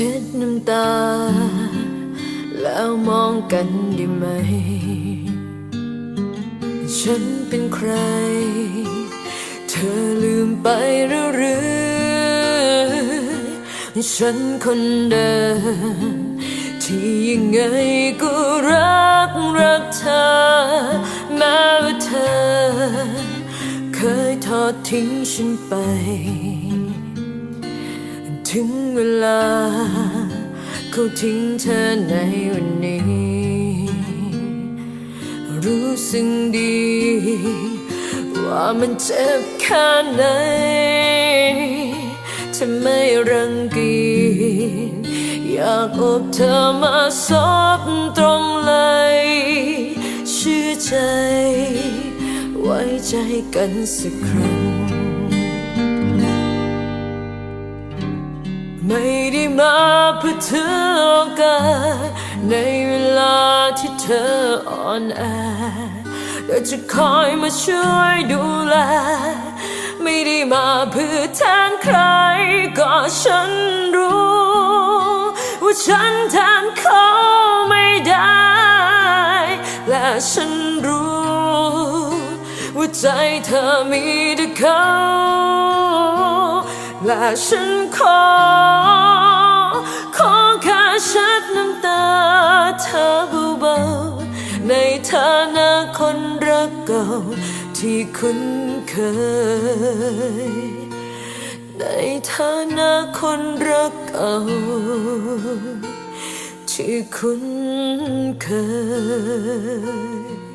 ช็ดน้ำตา แล้วมองกันได้ไหม ฉันเป็นใคร เธอลืมไปหรือหรือฉันคนเดิมที่ยังไงก็รักรักเธอ แม้ว่าเธอ เคยทอดทิ้งฉันไป ถึงเวลา เขาทิ้งเธอในวันนี้ รู้สึกดี ว่ามันเจ็บแค่ไหนจะไม่รังเกียจอยากอบเธอมาซบตรงไหลเชื่อใจ ไว้ใจกันสักครั้ง ไม่ได้มาเพื่อถือโอกาสในเวลาที่เธออ่อนแอแต่จะคอยมาช่วยดูแล ไม่ได้มาเพื่อแทนใคร ก็ฉันรู้ ว่าฉันแทนเขาไม่ได้ และฉันรู้ ว่าใจเธอมีแต่เขาและฉันขอาที่คุ้นเคย ในฐานะคนรักเก่าที่คุ้นเคย